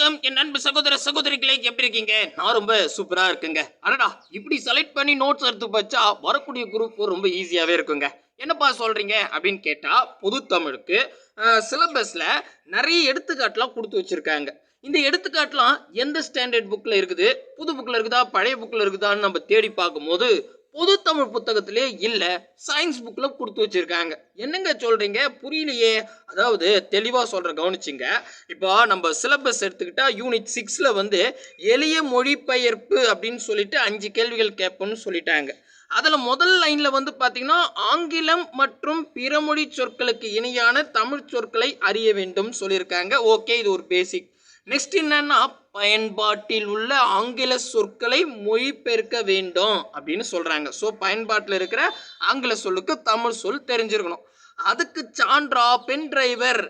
வணக்கம். என் அன்பு சகோதர சகோதரிகளே எப்படி இருக்கீங்க? நான் ரொம்ப சூப்பரா இருக்குங்க. அடடா இப்படி செலக்ட் பண்ணி நோட்ஸ் எடுத்து வச்சா வரக்கூடிய குரூப் ரொம்ப ஈஸியாவே இருக்குங்க. என்னப்பா சொல்றீங்க? அப்படின்னு கேட்டா பொது தமிழுக்கு சிலபஸ்ல நிறைய எடுத்துக்காட்டுலாம் கொடுத்து வச்சிருக்காங்க. இந்த எடுத்துக்காட்டுலாம் எந்த ஸ்டாண்டர்ட் புக்கில் இருக்குது? புது புக்கில் இருக்குதா? பழைய புக்கில் இருக்குதான்னு நம்ம தேடி பார்க்கும்போது பொது தமிழ் புத்தகத்திலே இல்லை சயின்ஸ் புக்கில் கொடுத்து வச்சிருக்காங்க. என்னங்க சொல்கிறீங்க புரியலையே. அதாவது தெளிவாக சொல்கிற கவனிச்சிங்க. இப்போ நம்ம சிலபஸ் எடுத்துக்கிட்டால் யூனிட் சிக்ஸில் வந்து எளிய மொழிபெயர்ப்பு அப்படின்னு சொல்லிட்டு அஞ்சு கேள்விகள் கேட்போம்னு சொல்லிட்டாங்க. அதில் முதல் லைனில் வந்து பார்த்தீங்கன்னா ஆங்கிலம் மற்றும் பிறமொழி சொற்களுக்கு இணையான தமிழ் சொற்களை அறிய வேண்டும் சொல்லியிருக்காங்க. ஓகே இது ஒரு பேசிக் நெக்ஸ்ட் என்னன்னா பயன்பாட்டில் உள்ள ஆங்கில சொற்களை மொழிபெயர்க்க வேண்டும் அப்படின்னு சொல்கிறாங்க ஸோ பயன்பாட்டில் இருக்கிற ஆங்கில சொல்லுக்கு தமிழ் சொல் தெரிஞ்சிருக்கணும். அதுக்கு சான்றா பென் டிரைவர்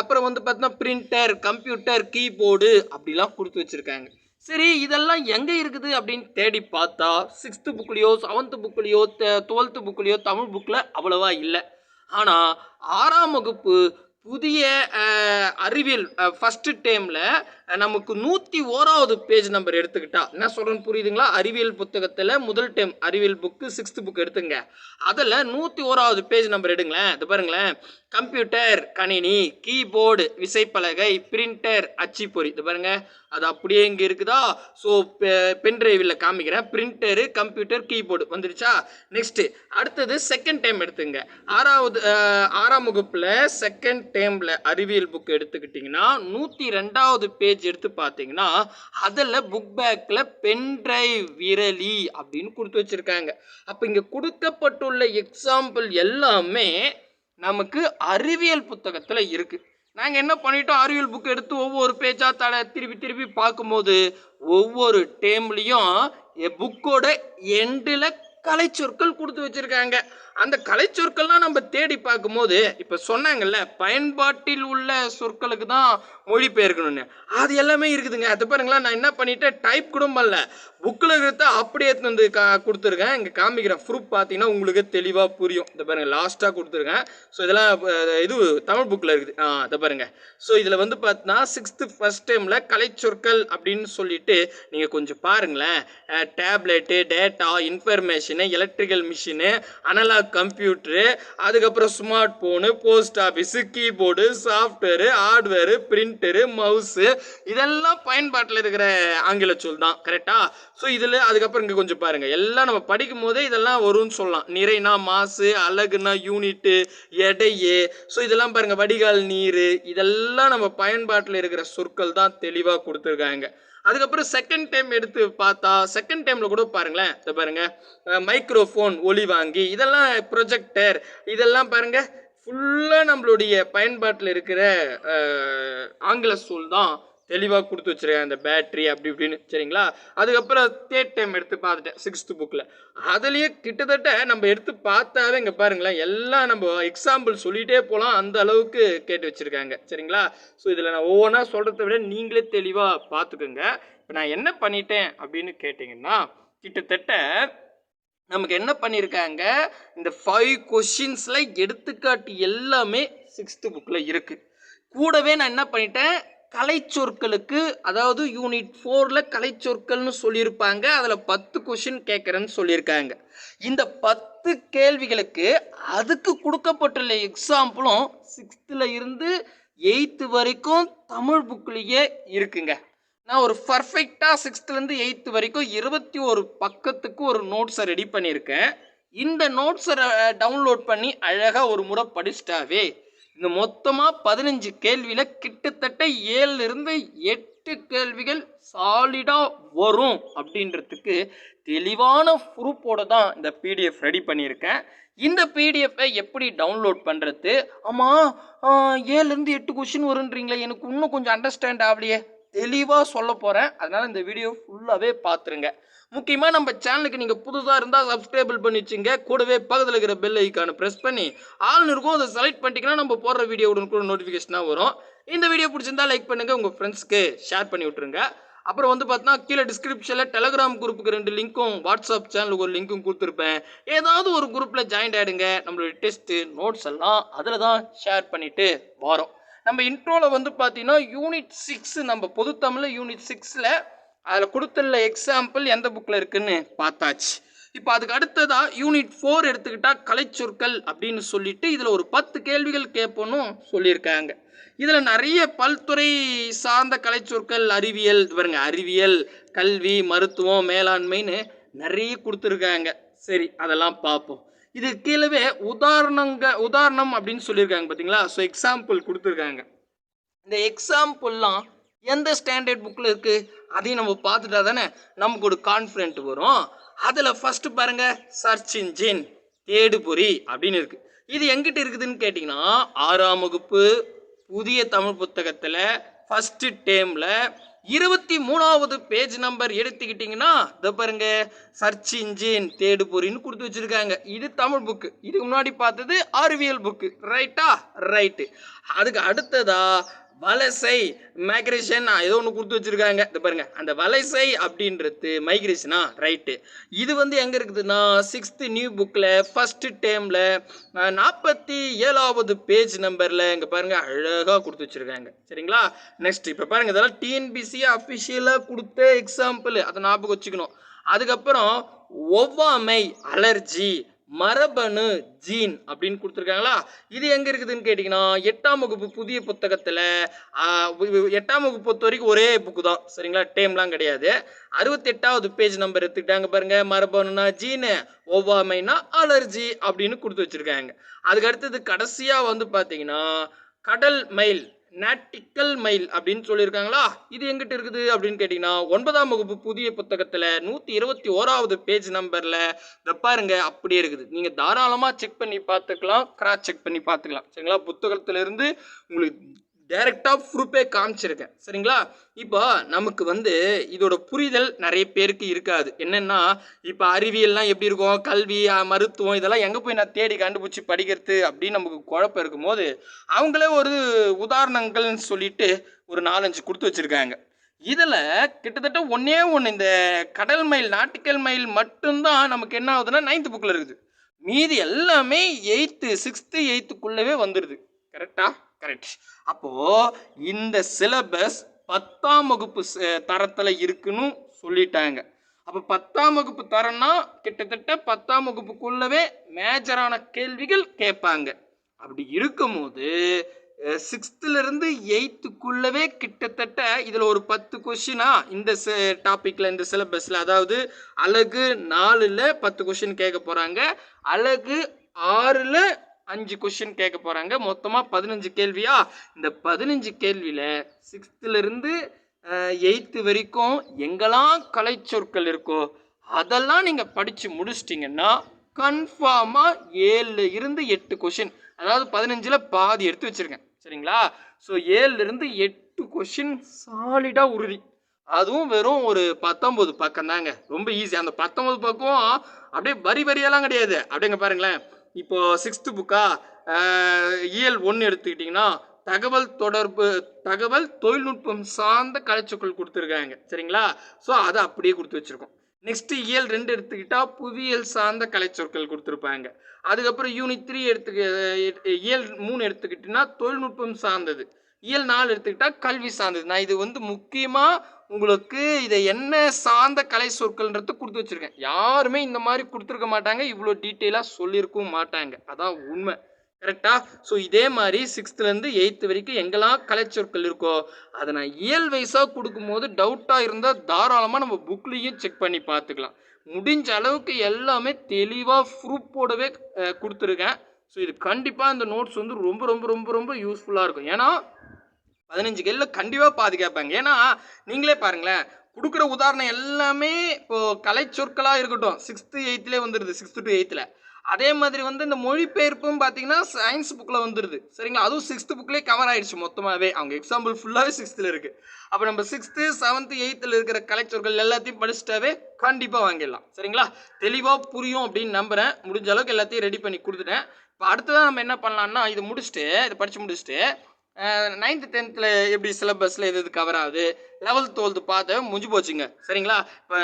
அப்புறம் வந்து பார்த்தீங்கன்னா பிரிண்டர் கம்ப்யூட்டர் கீபோர்டு அப்படிலாம் கொடுத்து வச்சிருக்காங்க. சரி இதெல்லாம் எங்கே இருக்குது அப்படின்னு தேடி பார்த்தா சிக்ஸ்த்து புக்லேயோ செவன்த்து புக்லேயோ டுவெல்த்து புக்லேயோ தமிழ் புக்கில் அவ்வளவா இல்லை. ஆனால் ஆறாம் வகுப்பு புதிய அறிவியல் ஃபஸ்ட்டு டேமில் நமக்கு நூற்றி ஓராவது பேஜ் நம்பர் எடுத்துக்கிட்டா என்ன சொல்கிறேன்னு புரியுதுங்களா? அறிவியல் புத்தகத்தில் முதல் டேம் அறிவியல் புக்கு சிக்ஸ்த்து புக் எடுத்துங்க. அதில் நூற்றி ஓராவது பேஜ் நம்பர் எடுங்களேன். இது பாருங்களேன். கம்ப்யூட்டர் கணினி கீபோர்டு விசைப்பலகை பிரிண்டர் அச்சுப்பொறி. இது பாருங்கள் அது அப்படியே இங்கே இருக்குதா? ஸோ பென் டிரைவில் காமிக்கிறேன். பிரிண்டரு கம்ப்யூட்டர் கீபோர்டு வந்துடுச்சா நெக்ஸ்ட்டு அடுத்தது செகண்ட் டைம் எடுத்துங்க. ஆறாவது ஆறாம் வகுப்பில் செகண்ட் டைமில் அறிவியல் புக் எடுத்துக்கிட்டிங்கன்னா நூற்றி ரெண்டாவது பேஜ் எடுத்து பார்த்தீங்கன்னா அதில் புக் பேக்கில் பென் டிரைவ் விரலி அப்படின்னு கொடுத்து வச்சுருக்காங்க. அப்போ இங்கே கொடுக்கப்பட்டுள்ள எக்ஸாம்பிள் எல்லாமே நமக்கு அறிவியல் புத்தகத்தில் இருக்குது நாங்கள் என்ன பண்ணிட்டோம்? அறிவியல் புக் எடுத்து ஒவ்வொரு பேஜாக தலை திருப்பி திருப்பி பார்க்கும்போது ஒவ்வொரு டேம்லேயும் புக்கோட எண்டில் கலைச்சொற்கள் கொடுத்து வச்சுருக்காங்க. அந்த கலைச்சொற்கள்லாம் நம்ம தேடி பார்க்கும்போது இப்போ சொன்னாங்கல்ல பயன்பாட்டில் உள்ள சொற்களுக்கு தான் மொழிபெயர்க்கணும்னு. அது எல்லாமே இருக்குதுங்க. அது பாருங்களேன் நான் என்ன பண்ணிட்டேன் டைப் கூட பண்ணல. புக்கில் இருக்கிறத அப்படியே வந்து கா கொடுத்துருக்கேன். இங்கே காமிக்கிறேன் ப்ரூஃப் பார்த்தீங்கன்னா உங்களுக்கு தெளிவாக புரியும். இந்த பாருங்க லாஸ்ட்டாக கொடுத்துருக்கேன். ஸோ இதெல்லாம் இது தமிழ் புக்கில் இருக்குது. ஆ அதை பாருங்க. ஸோ இதில் வந்து பார்த்தீங்கன்னா சிக்ஸ்த்து ஃபஸ்ட் டைமில் கலை சொற்கள் அப்படின்னு சொல்லிட்டு நீங்கள் கொஞ்சம் பாருங்களேன். Tablet data information electrical machine analog computer அதுக்கப்புறம் smart phone post office keyboard software hardware printer mouse இதெல்லாம் பயன்பாட்டில் இருக்கிற ஆங்கில சொல் தான் கரெக்டாக ஸோ இதில் அதுக்கப்புறம் இங்கே கொஞ்சம் பாருங்கள் எல்லாம் நம்ம படிக்கும் போதே இதெல்லாம் வரும்னு சொல்லலாம். நிறைனா மாசு அழகுனா யூனிட்டு எடையே. ஸோ இதெல்லாம் பாருங்கள் வடிகால் நீர் இதெல்லாம் நம்ம பயன்பாட்டில் இருக்கிற சொற்கள் தான் தெளிவாக கொடுத்துருக்காங்க. அதுக்கப்புறம் செகண்ட் டைம் எடுத்து பார்த்தா செகண்ட் டைமில் கூட பாருங்களேன் இதை பாருங்கள் மைக்ரோஃபோன் ஒலி வாங்கி இதெல்லாம் ப்ரொஜெக்டர் இதெல்லாம் பாருங்கள் ஃபுல்லாக நம்மளுடைய பயன்பாட்டில் இருக்கிற ஆங்கில சொல் தான் தெளிவாக கொடுத்து வச்சிருக்கேன் அந்த பேட்ரி அப்படி இப்படின்னு. சரிங்களா? அதுக்கப்புறம் தேர்ட் டைம் எடுத்து பார்த்துட்டேன் சிக்ஸ்த்து புக்கில் அதுலேயே கிட்டத்தட்ட நம்ம எடுத்து பார்த்தாவே இங்கே பாருங்களேன் எல்லாம் நம்ம எக்ஸாம்பிள் சொல்லிகிட்டே போகலாம் அந்த அளவுக்கு கேட்டு வச்சுருக்காங்க. சரிங்களா? ஸோ இதில் நான் ஒவ்வொன்றா சொல்கிறத விட நீங்களே தெளிவாக பார்த்துக்குங்க. இப்போ நான் என்ன பண்ணிட்டேன் அப்படின்னு கேட்டிங்கன்னா கிட்டத்தட்ட நமக்கு என்ன பண்ணியிருக்காங்க இந்த ஃபைவ் கொஷின்ஸில் எடுத்துக்காட்டு எல்லாமே சிக்ஸ்த்து புக்கில் இருக்குது கூடவே நான் என்ன பண்ணிட்டேன் கலைச்சொற்களுக்கு அதாவது யூனிட் ஃபோரில் கலைச்சொற்கள்னு சொல்லியிருப்பாங்க. அதில் பத்து கொஷின் கேட்குறேன்னு சொல்லியிருக்காங்க. இந்த பத்து கேள்விகளுக்கு அதுக்கு கொடுக்கப்பட்டுள்ள எக்ஸாம்பிளும் சிக்ஸ்த்தில் இருந்து எயித்து வரைக்கும் தமிழ் புக்லேயே இருக்குங்க. நான் ஒரு பர்ஃபெக்டாக சிக்ஸ்த்துலேருந்து எயித்து வரைக்கும் இருபத்தி ஒரு பக்கத்துக்கு ஒரு நோட்ஸை ரெடி பண்ணியிருக்கேன். இந்த நோட்ஸை டவுன்லோட் பண்ணி அழகாக ஒரு முறை படிச்சிட்டாவே இந்த மொத்தமாக பதினஞ்சு கேள்வியில் கிட்டத்தட்ட ஏழுலேருந்து எட்டு கேள்விகள் சாலிடாக வரும் அப்படின்றதுக்கு தெளிவான ப்ரூஃபோடு தான் இந்த பிடிஎஃப் ரெடி பண்ணியிருக்கேன். இந்த பிடிஎஃப்பை எப்படி டவுன்லோட் பண்ணுறது ஆமாம் ஏழுலேருந்து எட்டு கொஷின் வருன்றீங்களே எனக்கு இன்னும் கொஞ்சம் அண்டர்ஸ்டாண்ட் ஆகலையே. தெளிவாக சொல்ல போகிறேன் அதனால் இந்த வீடியோ ஃபுல்லாகவே பார்த்துருங்க. முக்கியமாக நம்ம சேனலுக்கு நீங்கள் புதுசாக இருந்தால் சப்ஸ்கிரைபிள் பண்ணி வச்சுங்க கூடவே பக்கத்தில் இருக்கிற பெல் ஐக்கானை ப்ரெஸ் பண்ணி ஆள்னு இருக்கும் அதை செலக்ட் பண்ணிட்டீங்கன்னா நம்ம போடுற வீடியோ கூட நோட்டிஃபிகேஷனாக வரும். இந்த வீடியோ பிடிச்சிருந்தா லைக் பண்ணுங்கள் உங்கள் ஃப்ரெண்ட்ஸ்க்கு ஷேர் பண்ணி விட்ருங்க அப்புறம் வந்து பார்த்தீங்கன்னா கீழே டிஸ்கிரிப்ஷனில் டெலகிராம் குரூப்புக்கு ரெண்டு லிங்க்கும் வாட்ஸ்அப் சேனலுக்கு ஒரு லிங்க்கும் கொடுத்துருப்பேன். ஏதாவது ஒரு குரூப்பில் ஜாயின் ஆகிடுங்க நம்மளுடைய டெஸ்ட்டு நோட்ஸ் எல்லாம் அதில் தான் ஷேர் பண்ணிவிட்டு வரோம். நம்ம இன்ட்ரோவில் வந்து பார்த்தீங்கன்னா யூனிட் சிக்ஸ் நம்ம பொது தமிழில் யூனிட் சிக்ஸில் அதில் கொடுத்துள்ள எக்ஸாம்பிள் எந்த புக்கில் இருக்குன்னு பார்த்தாச்சு. இப்போ அதுக்கு அடுத்ததாக யூனிட் ஃபோர் எடுத்துக்கிட்டால் கலைச்சொற்கள் அப்படின்னு சொல்லிட்டு இதில் ஒரு பத்து கேள்விகள் கேட்போன்னு சொல்லியிருக்காங்க. இதில் நிறைய பல்துறை சார்ந்த கலைச்சொற்கள் அறிவியல் இது பாருங்க அறிவியல் கல்வி மருத்துவம் மேலாண்மைன்னு நிறைய கொடுத்துருக்காங்க. சரி அதெல்லாம் பார்ப்போம். இது கீழவே உதாரணங்க உதாரணம் அப்படின்னு சொல்லியிருக்காங்க பார்த்தீங்களா ஸோ எக்ஸாம்பிள் கொடுத்துருக்காங்க. இந்த எக்ஸாம்பிள்லாம் எந்த ஸ்டாண்டர்ட் புக்கில் இருக்குது அதையும் நம்ம பார்த்துட்டா தானே நமக்கு ஒரு கான்ஃபிடென்ட் வரும். அதில் ஃபஸ்ட்டு பாருங்க சர்ச் இன்ஜின் தேடுபொறி அப்படின்னு இருக்குது இது எங்கிட்ட இருக்குதுன்னு கேட்டிங்கன்னா ஆறாம் வகுப்பு புதிய தமிழ் புத்தகத்தில் ஃபஸ்ட்டு டேமில் இருபத்தி மூணாவது பேஜ் நம்பர் எடுத்துக்கிட்டிங்கன்னா இதை பாருங்க சர்ச் இன்ஜின் தேடுபொறின்னு கொடுத்து வச்சுருக்காங்க. இது தமிழ் புக்கு இதுக்கு முன்னாடி பார்த்தது அறிவியல் புக்கு ரைட்டா ரைட்டு அதுக்கு அடுத்ததாக வலசை மைக்ரேஷன் ஏதோ ஒன்று கொடுத்து வச்சுருக்காங்க. இது பாருங்கள் அந்த வலசை அப்படின்றது மைக்ரேஷனா ரைட்டு இது வந்து எங்கே இருக்குதுன்னா சிக்ஸ்த்து நியூ புக்கில் ஃபஸ்ட்டு டேமில் நாற்பத்தி ஏழாவது பேஜ் நம்பரில் இங்கே பாருங்கள் அழகாக கொடுத்து வச்சுருக்காங்க. சரிங்களா? நெக்ஸ்ட் இப்போ பாருங்கள் இதெல்லாம் டிஎன்பிசி அஃபிஷியலாக கொடுத்த எக்ஸாம்பிள் அதை ஞாபகம் வச்சுக்கணும். அதுக்கப்புறம் ஒவ்வாமை அலர்ஜி மரபணு ஜீன் அப்படின்னு கொடுத்துருக்காங்களா? இது எங்கே இருக்குதுன்னு கேட்டிங்கன்னா எட்டாம் வகுப்பு புதிய புத்தகத்தில் எட்டாம் வகுப்பு பொறுத்த வரைக்கும் ஒரே புக்கு தான். சரிங்களா? டேம்லாம் கிடையாது. அறுபத்தெட்டாவது பேஜ் நம்பர் எடுத்துக்கிட்டாங்க பாருங்க. மரபணுனா ஜீனு ஒவ்வாமைனா அலர்ஜி அப்படின்னு கொடுத்து வச்சுருக்காங்க. அதுக்கு அடுத்தது கடைசியாக வந்து பார்த்தீங்கன்னா கடல் மயில். நாட்டிக்கல் மைல் அப்படின்னு சொல்லியிருக்காங்களா? இது எங்கிட்ட இருக்குது அப்படின்னு கேட்டிங்கன்னா ஒன்பதாம் வகுப்பு புதிய புத்தகத்தில் நூற்றி இருபத்தி ஓராவது பேஜ் நம்பரில் இதை பாருங்க அப்படியே இருக்குது. நீங்கள் தாராளமாக செக் பண்ணி பார்த்துக்கலாம் கிராஸ் செக் பண்ணி பார்த்துக்கலாம். சரிங்களா? புத்தகத்திலிருந்து உங்களுக்கு டைரெக்டாக ப்ரூஃபே காமிச்சிருக்கேன். சரிங்களா? இப்போ நமக்கு வந்து இதோட புரிதல் நிறைய பேருக்கு இருக்காது. என்னென்னா இப்போ அறிவியல்லாம் எப்படி இருக்கும்? கல்வி மருத்துவம் இதெல்லாம் எங்கே போய் நான் தேடி கண்டுபிடிச்சி படிக்கிறது அப்படின்னு நமக்கு குழப்பம் இருக்கும்போது அவங்களே ஒரு உதாரணங்கள்னு சொல்லிட்டு ஒரு நாலஞ்சு கொடுத்து வச்சுருக்காங்க. இதில் கிட்டத்தட்ட ஒன்றே ஒன்று இந்த கடல் மயில் நாட்டுக்கல் மயில் மட்டும்தான் நமக்கு என்ன ஆகுதுன்னா நைன்த் புக்கில் இருக்குது. மீதி எல்லாமே எயித்து சிக்ஸ்த்து எயித்துக்குள்ளவே வந்துடுது கரெக்டாக கரெக்ட் அப்போது இந்த சிலபஸ் பத்தாம் வகுப்பு தரத்தில் இருக்குன்னு சொல்லிட்டாங்க. அப்போ பத்தாம் வகுப்பு தரம்னா கிட்டத்தட்ட பத்தாம் வகுப்புக்குள்ளவே மேஜரான கேள்விகள் கேட்பாங்க. அப்படி இருக்கும்போது சிக்ஸ்த்துலேருந்து எயித்துக்குள்ளவே கிட்டத்தட்ட இதில் ஒரு பத்து கொஷினா இந்த டாப்பிக்கில் இந்த சிலபஸில் அதாவது அழகு நாலில் பத்து கொஷின் கேட்க போகிறாங்க அழகு ஆறில் அஞ்சு கொஷின் கேட்க போகிறாங்க மொத்தமாக பதினஞ்சு கேள்வியா? இந்த பதினஞ்சு கேள்வியில் சிக்ஸ்த்துலேருந்து எயித்து வரைக்கும் எங்கெல்லாம் கலைச்சொற்கள் இருக்கோ அதெல்லாம் நீங்கள் படித்து முடிச்சிட்டிங்கன்னா கன்ஃபார்மாக ஏழுல இருந்து எட்டு கொஷின் அதாவது பதினஞ்சில் பாதி எடுத்து வச்சுருக்கேன் சரிங்களா? ஸோ ஏழுலேருந்து எட்டு கொஷின் சாலிடாக உறுதி அதுவும் வெறும் ஒரு பத்தொம்பது பக்கம் தாங்க ரொம்ப ஈஸி அந்த பத்தொம்பது பக்கம் அப்படியே வரி வரியெல்லாம் கிடையாது. அப்படிங்க பாருங்களேன். இப்போ சிக்ஸ்த்து புக்கா இயல் ஒன்று எடுத்துக்கிட்டிங்கன்னா தகவல் தொடர்பு தகவல் தொழில்நுட்பம் சார்ந்த கலைச்சொற்கள் கொடுத்துருக்காங்க. சரிங்களா? ஸோ அதை அப்படியே கொடுத்து வச்சுருக்கோம். நெக்ஸ்ட் இயல் ரெண்டு எடுத்துக்கிட்டால் புவியியல் சார்ந்த கலைச்சொற்கள் கொடுத்துருப்பாங்க. அதுக்கப்புறம் யூனிட் த்ரீ எடுத்துக்க இயல் மூணு எடுத்துக்கிட்டிங்கன்னா தொழில்நுட்பம் சார்ந்தது. இயல் நாலு எடுத்துக்கிட்டால் கல்வி சார்ந்தது. நான் இது வந்து முக்கியமாக உங்களுக்கு இதை என்ன சார்ந்த கலை சொற்கள்ன்றது கொடுத்து வச்சுருக்கேன். யாருமே இந்த மாதிரி கொடுத்துருக்க மாட்டாங்க இவ்வளோ டீட்டெயிலாக சொல்லியிருக்கவும் மாட்டாங்க. அதான் உண்மை. கரெக்டா ஸோ இதே மாதிரி சிக்ஸ்த்துலேருந்து எயித்து வரைக்கும் எங்கெல்லாம் கலைச்சொற்கள் இருக்கோ அதை நான் இயல் வைஸாக கொடுக்கும்போது டவுட்டாக இருந்தால் தாராளமாக நம்ம புக்லேயும் செக் பண்ணி பார்த்துக்கலாம். முடிஞ்ச அளவுக்கு எல்லாமே தெளிவாக ப்ரூஃபோடவே கொடுத்துருக்கேன். ஸோ இது கண்டிப்பாக இந்த நோட்ஸ் வந்து ரொம்ப ரொம்ப ரொம்ப ரொம்ப யூஸ்ஃபுல்லாக இருக்கும். ஏன்னா பதினஞ்சு கேள்வியில் கண்டிப்பாக பாதி கேட்பாங்க. ஏன்னா நீங்களே பாருங்களேன் கொடுக்குற உதாரணம் எல்லாமே இப்போது கலைச்சொற்களாக இருக்கட்டும். சிக்ஸ்த்து எயித்துலேயே வந்துடுது சிக்ஸ்த்து டு எயித்தில் அதே மாதிரி வந்து இந்த மொழிபெயர்ப்பும் பார்த்தீங்கன்னா சயின்ஸ் புக்கில் வந்துடுது சரிங்களா? அதுவும் சிக்ஸ்த்து புக்லேயே கவர் ஆயிடுச்சு மொத்தமாகவே அவங்க எக்ஸாம்பிள் ஃபுல்லாகவே சிக்ஸ்த்தில் இருக்குது அப்போ நம்ம சிக்ஸ்த்து செவன்த்து எயித்தில் இருக்கிற கலைச்சொற்கள் எல்லாத்தையும் படிச்சுட்டாவே கண்டிப்பாக வாங்கிடலாம். சரிங்களா? தெளிவாக புரியும் அப்படின்னு நம்புகிறேன் முடிஞ்ச அளவுக்கு எல்லாத்தையும் ரெடி பண்ணி கொடுத்துட்டேன். இப்போ அடுத்ததான் நம்ம என்ன பண்ணலான்னா இது முடிச்சுட்டு இதை படித்து முடிச்சுட்டு நைன்த்து டென்த்தில் எப்படி சிலபஸில் எது எது கவர் ஆகுது? லெவல்த் டுவெல்த்து பார்த்து முடிஞ்சு போச்சுங்க. சரிங்களா? இப்போ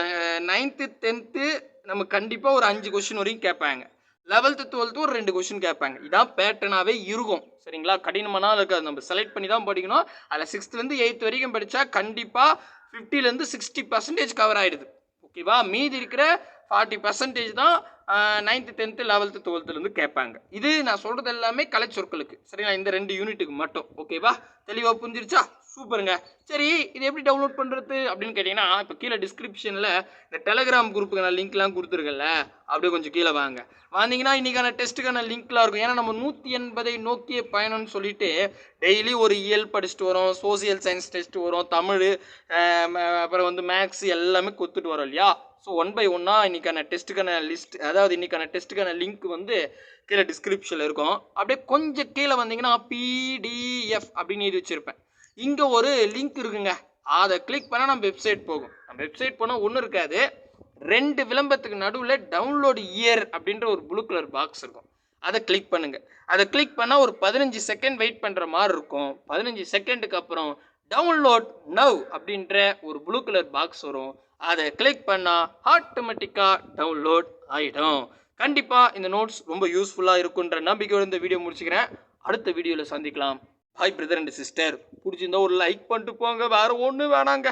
நைன்த்து டென்த்து நம்ம கண்டிப்பாக ஒரு அஞ்சு கொஷின் வரைக்கும் கேட்பாங்க. லெவல்த்து டுவெல்த்து ஒரு ரெண்டு கொஷின் கேட்பாங்க. இதான் பேட்டர்னாகவே இருக்கும். சரிங்களா? கடினமானால் இருக்காது. நம்ம செலக்ட் பண்ணி தான் படிக்கணும். அதில் சிக்ஸ்த்துலேருந்து எயித் வரைக்கும் படித்தா கண்டிப்பாக ஃபிஃப்டிலேருந்து சிக்ஸ்டி பர்சன்டேஜ் கவர் ஆகிடுது ஓகேவா மீதி இருக்கிற ஃபார்ட்டி பர்சன்டேஜ் தான் நைன்த்து டென்த்து லெவல்த்து டுவெல்த்துலேருந்து கேட்பாங்க. இது நான் சொல்கிறது எல்லாமே கலை சொற்களுக்கு. சரிங்களா இந்த ரெண்டு யூனிட்டுக்கு மட்டும் ஓகேவா தெளிவாக புரிஞ்சிருச்சா? சூப்பருங்க. சரி இது எப்படி டவுன்லோட் பண்ணுறது அப்படின்னு கேட்டிங்கன்னா இப்போ கீழே டிஸ்கிரிப்ஷனில் இந்த டெலகிராம் குரூப்புக்கு நான் லிங்க்லாம் கொடுத்துருக்கல அப்படியே கொஞ்சம் கீழே வாங்க. வந்தீங்கன்னா இன்றைக்கான டெஸ்ட்டுக்கான லிங்க்லாம் இருக்கும். ஏன்னா நம்ம நூற்றி எண்பதை நோக்கிய பயணம்னு சொல்லிட்டு டெய்லி ஒரு இயல் படிச்சுட்டு வரோம் சோசியல் சயின்ஸ் டெஸ்ட் வரும் தமிழ் அப்புறம் வந்து மேக்ஸ் எல்லாமே கொடுத்துட்டு வரோம் இல்லையா? ஸோ ஒன் பை ஒன்னாக இன்றைக்கான டெஸ்ட்டுக்கான லிஸ்ட் அதாவது இன்றைக்கான டெஸ்ட்டுக்கான லிங்க் வந்து கீழே டிஸ்கிரிப்ஷனில் இருக்கும். அப்படியே கொஞ்சம் கீழே வந்தீங்கன்னா பிடிஎஃப் அப்படின்னு எழுதி வச்சுருப்பேன். இங்கே ஒரு லிங்க் இருக்குங்க. அதை கிளிக் பண்ணால் நம்ம வெப்சைட் போகும். நம்ம வெப்சைட் போனால் ஒன்றும் இருக்காது. ரெண்டு விளம்பரத்துக்கு நடுவில் டவுன்லோடு இயர் அப்படின்ற ஒரு ப்ளூ கலர் பாக்ஸ் இருக்கும். அதை கிளிக் பண்ணுங்கள் அதை கிளிக் பண்ணால் ஒரு பதினஞ்சு செகண்ட் வெயிட் பண்ணுற மாதிரி இருக்கும். பதினஞ்சு செகண்டுக்கு அப்புறம் டவுன்லோட் நவ் அப்படின்ற ஒரு ப்ளூ கலர் பாக்ஸ் வரும். அதை கிளிக் பண்ணால் ஆட்டோமேட்டிக்காக டவுன்லோட் ஆகிடும் கண்டிப்பாக இந்த நோட்ஸ் ரொம்ப யூஸ்ஃபுல்லாக இருக்குன்ற நம்பிக்கையோடு இந்த வீடியோ முடிச்சுக்கிறேன். அடுத்த வீடியோவில் சந்திக்கலாம். ஹாய் பிரதர் அண்ட் சிஸ்டர் பிடிச்சிருந்தா ஒரு லைக் பண்ணிட்டு போங்க. வேறு ஒன்றும் வேணாங்க.